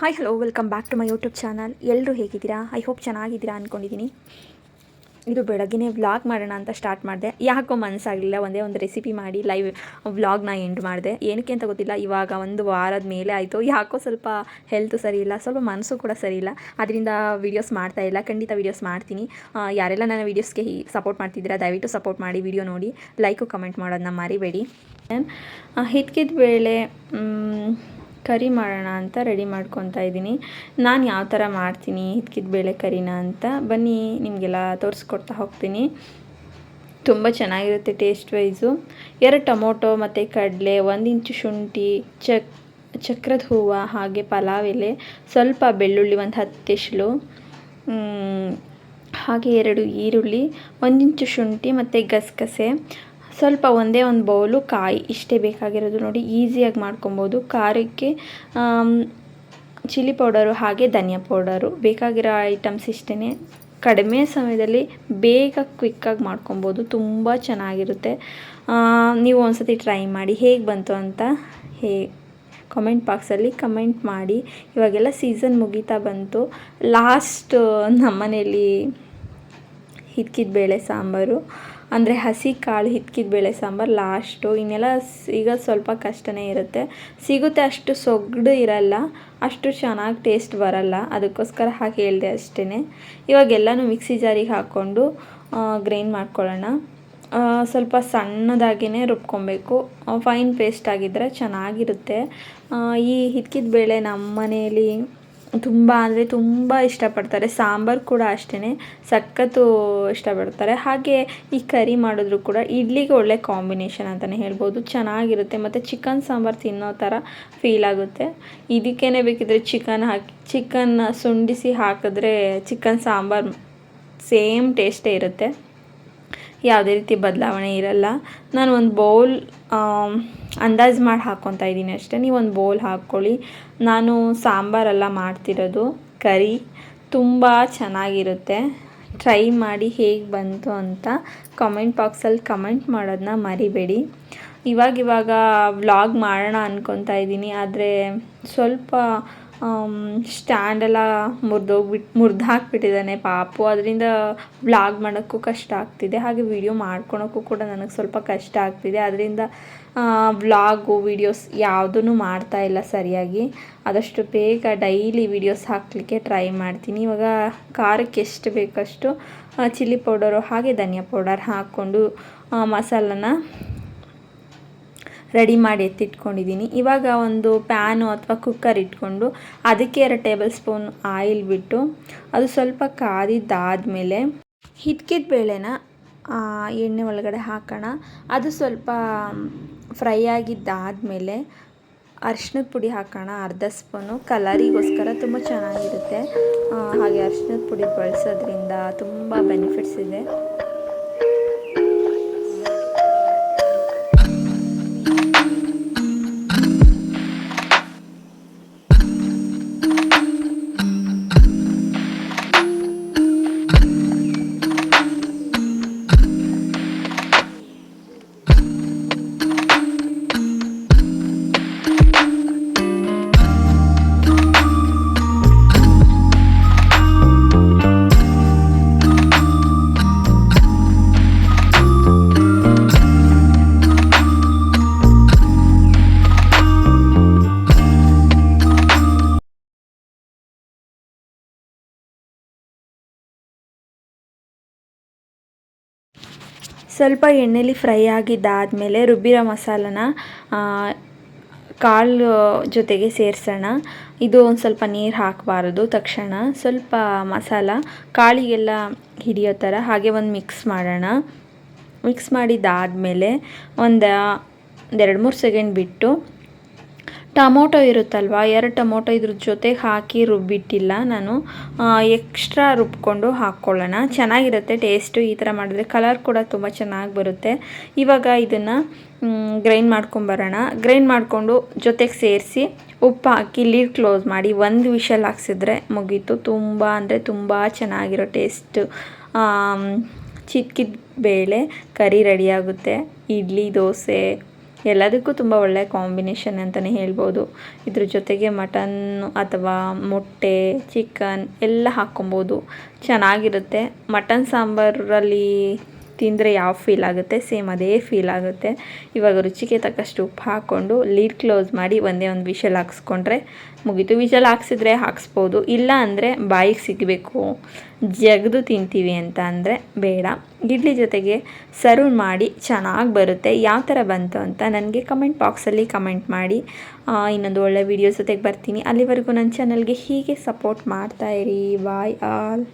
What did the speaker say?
Hi hello welcome back to my YouTube channel ಎಲ್ಲರೂ ಹೇಗಿದ್ದೀರಾ? I hope ಚೆನ್ನಾಗಿದ್ದೀರಾ ಅಂದ್ಕೊಂಡಿದ್ದೀನಿ ಇದು ಬೆಳಗ್ಗೆನೇ ವ್ಲಾಗ್ ಮಾಡೋಣ ಅಂತ ಸ್ಟಾರ್ಟ್ ಮಾಡಿದೆ. ಯಾಕೋ ಮನಸ್ಸಾಗಲಿಲ್ಲ ಒಂದೇ ಒಂದು ರೆಸಿಪಿ ಮಾಡಿ ಲೈವ್ ವ್ಲಾಗ್ನ ಎಂಡ್ ಮಾಡಿದೆ. ಏನಕ್ಕೆ ಅಂತ ಗೊತ್ತಿಲ್ಲ ಇವಾಗ ಒಂದು ವಾರದ ಮೇಲೆ ಆಯಿತು. ಯಾಕೋ ಸ್ವಲ್ಪ ಹೆಲ್ತು ಸರಿ ಇಲ್ಲ ಸ್ವಲ್ಪ ಮನಸ್ಸು ಕೂಡ ಸರಿ ಇಲ್ಲ. ಅದರಿಂದ ವೀಡಿಯೋಸ್ ಮಾಡ್ತಾ ಇಲ್ಲ ಖಂಡಿತ ವೀಡಿಯೋಸ್ ಮಾಡ್ತೀನಿ. ಯಾರೆಲ್ಲ ನನ್ನ ವೀಡಿಯೋಸ್ಗೆ ಸಪೋರ್ಟ್ ಮಾಡ್ತಿದ್ದೀರಾ ದಯವಿಟ್ಟು ಸಪೋರ್ಟ್ ಮಾಡಿ ವೀಡಿಯೋ ನೋಡಿ. ಲೈಕು ಕಮೆಂಟ್ ಮಾಡೋದನ್ನ ಮರಿಬೇಡಿ. ಹಿತ್ಕಿದ ಮ್, ಕರಿ ಮಾಡೋಣ ಅಂತ ರೆಡಿ ಮಾಡ್ಕೊತಾ ಇದ್ದೀನಿ. ನಾನು ಯಾವ ಥರ ಮಾಡ್ತೀನಿ, ಹಿತ್ಕಿದ ಬೇಳೆ ಕರಿನ ಅಂತ ಬನ್ನಿ, ನಿಮಗೆಲ್ಲ ತೋರಿಸ್ಕೊಡ್ತಾ ಹೋಗ್ತೀನಿ. ತುಂಬ ಚೆನ್ನಾಗಿರುತ್ತೆ ಟೇಸ್ಟ್ ವೈಸು ಎರಡು ಟೊಮೊಟೊ ಮತ್ತು ಕಡಲೆ, ಒಂದು ಇಂಚು ಶುಂಠಿ, ಚಕ್, ಚಕ್ರದ ಹೂವು ಹಾಗೆ ಪಲಾವ್ ಎಲೆ, ಸ್ವಲ್ಪ ಬೆಳ್ಳುಳ್ಳಿ ಒಂದು ಹತ್ತು ಎಸ್ಳು ಹಾಗೆ ಎರಡು ಈರುಳ್ಳಿ ಒಂದಿಂಚು ಶುಂಠಿ ಮತ್ತು ಗಸಗಸೆ ಸ್ವಲ್ಪ ಒಂದೇ ಒಂದು ಬೌಲು ಕಾಯಿ ಇಷ್ಟೇ ಬೇಕಾಗಿರೋದು ನೋಡಿ, ಈಸಿಯಾಗಿ ಮಾಡ್ಕೊಬೋದು. ಖಾರಕ್ಕೆ ಚಿಲ್ಲಿ ಪೌಡರು ಹಾಗೆ ಧನಿಯಾ ಪೌಡರು ಬೇಕಾಗಿರೋ ಐಟಮ್ಸ್ ಇಷ್ಟೇ ಕಡಿಮೆ ಸಮಯದಲ್ಲಿ ಬೇಗ ಕ್ವಿಕ್ಕಾಗಿ ಮಾಡ್ಕೊಬೋದು, ತುಂಬ ಚೆನ್ನಾಗಿರುತ್ತೆ. ನೀವು ಒಂದ್ಸತಿ ಟ್ರೈ ಮಾಡಿ, ಹೇಗೆ ಬಂತು ಅಂತ ಹೇ ಕಮೆಂಟ್ ಬಾಕ್ಸಲ್ಲಿ ಕಮೆಂಟ್ ಮಾಡಿ. ಇವಾಗೆಲ್ಲ ಸೀಸನ್ ಮುಗೀತಾ ಬಂತು. ಲಾಸ್ಟ್ ನಮ್ಮನೇಲಿ ಹಿತ್ಕಿದ ಬೇಳೆ ಸಾಂಬಾರು, ಅಂದರೆ ಹಸಿ ಕಾಳು ಹಿತ್ಕಿದ ಬೇಳೆ ಸಾಂಬಾರು ಲಾಸ್ಟು ಇನ್ನೆಲ್ಲ ಈಗ ಸ್ವಲ್ಪ ಕಷ್ಟನೇ ಇರುತ್ತೆ. ಸಿಗುತ್ತೆ ಅಷ್ಟು ಸೊಗಡು ಇರಲ್ಲ, ಅಷ್ಟು ಚೆನ್ನಾಗಿ ಟೇಸ್ಟ್ ಬರಲ್ಲ. ಅದಕ್ಕೋಸ್ಕರ ಹಾಗೆ ಹೇಳಿದೆ ಅಷ್ಟೇ ಇವಾಗೆಲ್ಲನೂ ಮಿಕ್ಸಿ ಜಾರಿಗೆ ಹಾಕ್ಕೊಂಡು ಗ್ರೈಂಡ್ ಮಾಡ್ಕೊಳ್ಳೋಣ. ಸ್ವಲ್ಪ ಸಣ್ಣದಾಗಿಯೇ ರುಬ್ಕೊಬೇಕು. ಫೈನ್ ಪೇಸ್ಟ್ ಆಗಿದ್ದರೆ ಚೆನ್ನಾಗಿರುತ್ತೆ. ಈ ಹಿತ್ಕಿದ ಬೇಳೆ ನಮ್ಮ ಮನೆಯಲ್ಲಿ ತುಂಬ, ಅಂದರೆ ತುಂಬ ಇಷ್ಟಪಡ್ತಾರೆ. ಸಾಂಬಾರು ಕೂಡ ಅಷ್ಟೇ ಸಖತ್ತು ಇಷ್ಟಪಡ್ತಾರೆ. ಹಾಗೆ ಈ ಕರಿ ಮಾಡಿದ್ರು ಕೂಡ ಇಡ್ಲಿಗೆ ಒಳ್ಳೆ ಕಾಂಬಿನೇಷನ್ ಅಂತಲೇ ಹೇಳ್ಬೋದು. ಚೆನ್ನಾಗಿರುತ್ತೆ. ಮತ್ತು ಚಿಕನ್ ಸಾಂಬಾರು ತಿನ್ನೋ ಥರ ಫೀಲ್ ಆಗುತ್ತೆ. ಇದಕ್ಕೇ ಬೇಕಿದ್ರೆ ಚಿಕನ್ ಹಾಕಿ, ಚಿಕನ್ ಸುಂಡಿಸಿ ಹಾಕಿದ್ರೆ ಚಿಕನ್ ಸಾಂಬಾರು ಸೇಮ್ ಟೇಸ್ಟೇ ಇರುತ್ತೆ. ಯಾವುದೇ ರೀತಿ ಬದಲಾವಣೆ ಇರಲ್ಲ. ನಾನು ಒಂದು ಬೌಲ್ ಅಂದಾಜು ಮಾಡಿ ಹಾಕ್ಕೊತಾ ಇದ್ದೀನಿ ಅಷ್ಟೇ. ನೀವು ಒಂದು ಬೌಲ್ ಹಾಕ್ಕೊಳ್ಳಿ. ನಾನು ಸಾಂಬಾರೆಲ್ಲ ಮಾಡ್ತಿರೋದು ಕರಿ. ತುಂಬ ಚೆನ್ನಾಗಿರುತ್ತೆ. ಟ್ರೈ ಮಾಡಿ ಹೇಗೆ ಬಂತು ಅಂತ ಕಮೆಂಟ್ ಬಾಕ್ಸಲ್ಲಿ ಕಮೆಂಟ್ ಮಾಡೋದನ್ನ ಮರಿಬೇಡಿ. ಇವಾಗಿವಾಗ ವ್ಲಾಗ್ ಮಾಡೋಣ ಅಂದ್ಕೊತಾ ಇದ್ದೀನಿ. ಆದರೆ ಸ್ವಲ್ಪ ಸ್ಟ್ಯಾಂಡೆಲ್ಲ ಮುರಿದೋಗ್ಬಿಟ್ಟು ಮುರ್ದು ಹಾಕ್ಬಿಟ್ಟಿದ್ದಾನೆ ಪಾಪು. ಅದರಿಂದ ವ್ಲಾಗ್ ಮಾಡೋಕ್ಕೂ ಕಷ್ಟ ಆಗ್ತಿದೆ. ಹಾಗೆ ವಿಡಿಯೋ ಮಾಡ್ಕೊಳೋಕ್ಕೂ ಕೂಡ ನನಗೆ ಸ್ವಲ್ಪ ಕಷ್ಟ ಆಗ್ತಿದೆ. ಅದರಿಂದ ವ್ಲಾಗು ವಿಡಿಯೋಸ್ ಯಾವುದೂ ಮಾಡ್ತಾ ಇಲ್ಲ ಸರಿಯಾಗಿ. ಆದಷ್ಟು ಬೇಗ ಡೈಲಿ ವಿಡಿಯೋಸ್ ಹಾಕಲಿಕ್ಕೆ ಟ್ರೈ ಮಾಡ್ತೀನಿ. ಇವಾಗ ಖಾರಕ್ಕೆ ಎಷ್ಟು ಬೇಕಷ್ಟು ಚಿಲ್ಲಿ ಪೌಡರು ಹಾಗೆ ಧನಿಯಾ ಪೌಡರ್ ಹಾಕ್ಕೊಂಡು ಮಸಾಲನ ರೆಡಿ ಮಾಡಿ ಎತ್ತಿಟ್ಕೊಂಡಿದ್ದೀನಿ. ಇವಾಗ ಒಂದು ಪ್ಯಾನು ಅಥವಾ ಕುಕ್ಕರ್ ಇಟ್ಕೊಂಡು ಅದಕ್ಕೆ ಎರಡು ಟೇಬಲ್ ಸ್ಪೂನ್ ಆಯಿಲ್ ಬಿಟ್ಟು ಅದು ಸ್ವಲ್ಪ ಕಾದಿದ್ದಾದಮೇಲೆ ಹಿಟ್ಕಿದ ಬೇಳೆನ ಎಣ್ಣೆ ಒಳಗಡೆ ಹಾಕೋಣ. ಅದು ಸ್ವಲ್ಪ ಫ್ರೈ ಆಗಿದ್ದಾದಮೇಲೆ ಅರ್ಶಿನದ ಪುಡಿ ಹಾಕೋಣ. ಅರ್ಧ ಸ್ಪೂನು. ಕಲರಿಗೋಸ್ಕರ ತುಂಬ ಚೆನ್ನಾಗಿರುತ್ತೆ. ಹಾಗೆ ಅರ್ಶಿನದ ಪುಡಿ ಬಳಸೋದ್ರಿಂದ ತುಂಬ ಬೆನಿಫಿಟ್ಸ್ ಇದೆ. ಸ್ವಲ್ಪ ಎಣ್ಣೆಲಿ ಫ್ರೈ ಆಗಿದ್ದಾದಮೇಲೆ ರುಬ್ಬಿರೋ ಮಸಾಲನ ಕಾಳು ಜೊತೆಗೆ ಸೇರಿಸೋಣ. ಇದು ಒಂದು ಸ್ವಲ್ಪ ನೀರು ಹಾಕಬಾರದು ತಕ್ಷಣ. ಸ್ವಲ್ಪ ಮಸಾಲ ಕಾಳಿಗೆಲ್ಲ ಹಿಡಿಯೋ ಥರ ಹಾಗೆ ಒಂದು ಮಿಕ್ಸ್ ಮಾಡೋಣ. ಮಿಕ್ಸ್ ಮಾಡಿದ್ದಾದಮೇಲೆ ಒಂದು ಒಂದೆರಡು ಮೂರು ಸೆಕೆಂಡ್ ಬಿಟ್ಟು ಟೊಮೊಟೊ ಇರುತ್ತಲ್ವ? ಎರಡು ಟೊಮೊಟೊ ಇದ್ರ ಜೊತೆ ಹಾಕಿ ರುಬ್ಬಿಟ್ಟಿಲ್ಲ ನಾನು. ಎಕ್ಸ್ಟ್ರಾ ರುಬ್ಕೊಂಡು ಹಾಕ್ಕೊಳ್ಳೋಣ. ಚೆನ್ನಾಗಿರುತ್ತೆ ಟೇಸ್ಟು ಈ ಥರ ಮಾಡಿದ್ರೆ. ಕಲರ್ ಕೂಡ ತುಂಬ ಚೆನ್ನಾಗಿ ಬರುತ್ತೆ. ಇವಾಗ ಇದನ್ನು ಗ್ರೈಂಡ್ ಮಾಡ್ಕೊಂಬರೋಣ ಗ್ರೈಂಡ್ ಮಾಡಿಕೊಂಡು ಜೊತೆಗೆ ಸೇರಿಸಿ ಉಪ್ಪು ಹಾಕಿ ಲೀಡ್ ಕ್ಲೋಸ್ ಮಾಡಿ ಒಂದು ವಿಷಲ್ ಹಾಕ್ಸಿದ್ರೆ ಮುಗೀತು. ತುಂಬ ಅಂದರೆ ತುಂಬ ಚೆನ್ನಾಗಿರೋ ಟೇಸ್ಟು ಚಿಕ್ಕಿದ ಬೇಳೆ, ಕರಿ ರೆಡಿಯಾಗುತ್ತೆ ಇಡ್ಲಿ, ದೋಸೆ ಎಲ್ಲದಕ್ಕೂ ತುಂಬ ಒಳ್ಳೆಯ ಕಾಂಬಿನೇಷನ್ ಅಂತಲೇ ಹೇಳ್ಬೋದು. ಇದ್ರ ಜೊತೆಗೆ ಮಟನ್ ಅಥವಾ ಮೊಟ್ಟೆ, ಚಿಕನ್ ಎಲ್ಲ ಹಾಕ್ಕೊಬೋದು. ಚೆನ್ನಾಗಿರುತ್ತೆ. ಮಟನ್ ಸಾಂಬಾರಲ್ಲಿ ತಿಂದರೆ ಯಾವ ಫೀಲ್ ಆಗುತ್ತೆ? ಸೇಮ್ ಅದೇ ಫೀಲ್ ಆಗುತ್ತೆ. ಇವಾಗ ರುಚಿಗೆ ತಕ್ಕಷ್ಟು ಉಪ್ಪು ಹಾಕ್ಕೊಂಡು ಲೀಡ್ ಕ್ಲೋಸ್ ಮಾಡಿ ಒಂದೇ ಒಂದು ವಿಷಲ್ ಹಾಕ್ಸ್ಕೊಂಡ್ರೆ ಮುಗೀತು. ವಿಷಲ್ ಹಾಕ್ಸಿದ್ರೆ ಹಾಕ್ಸ್ಬೋದು. ಇಲ್ಲ ಅಂದರೆ ಬಾಯಿಗೆ ಸಿಗಬೇಕು. ಜಗದು ತಿಂತೀವಿ ಅಂತ ಅಂದರೆ ಬೇಡ. ಇಡ್ಲಿ ಜೊತೆಗೆ ಸರ್ವ್ ಮಾಡಿ ಚೆನ್ನಾಗಿ ಬರುತ್ತೆ. ಯಾವ ಥರ ಬಂತು ಅಂತ ನನಗೆ ಕಮೆಂಟ್ ಬಾಕ್ಸಲ್ಲಿ ಕಮೆಂಟ್ ಮಾಡಿ. ಇನ್ನೊಂದು ಒಳ್ಳೆ ವೀಡಿಯೋ ಜೊತೆಗೆ ಬರ್ತೀನಿ. ಅಲ್ಲಿವರೆಗೂ ನನ್ನ ಚಾನಲ್ಗೆ ಹೀಗೆ ಸಪೋರ್ಟ್ ಮಾಡ್ತಾಯಿರಿ ಬಾಯ್ ಆಲ್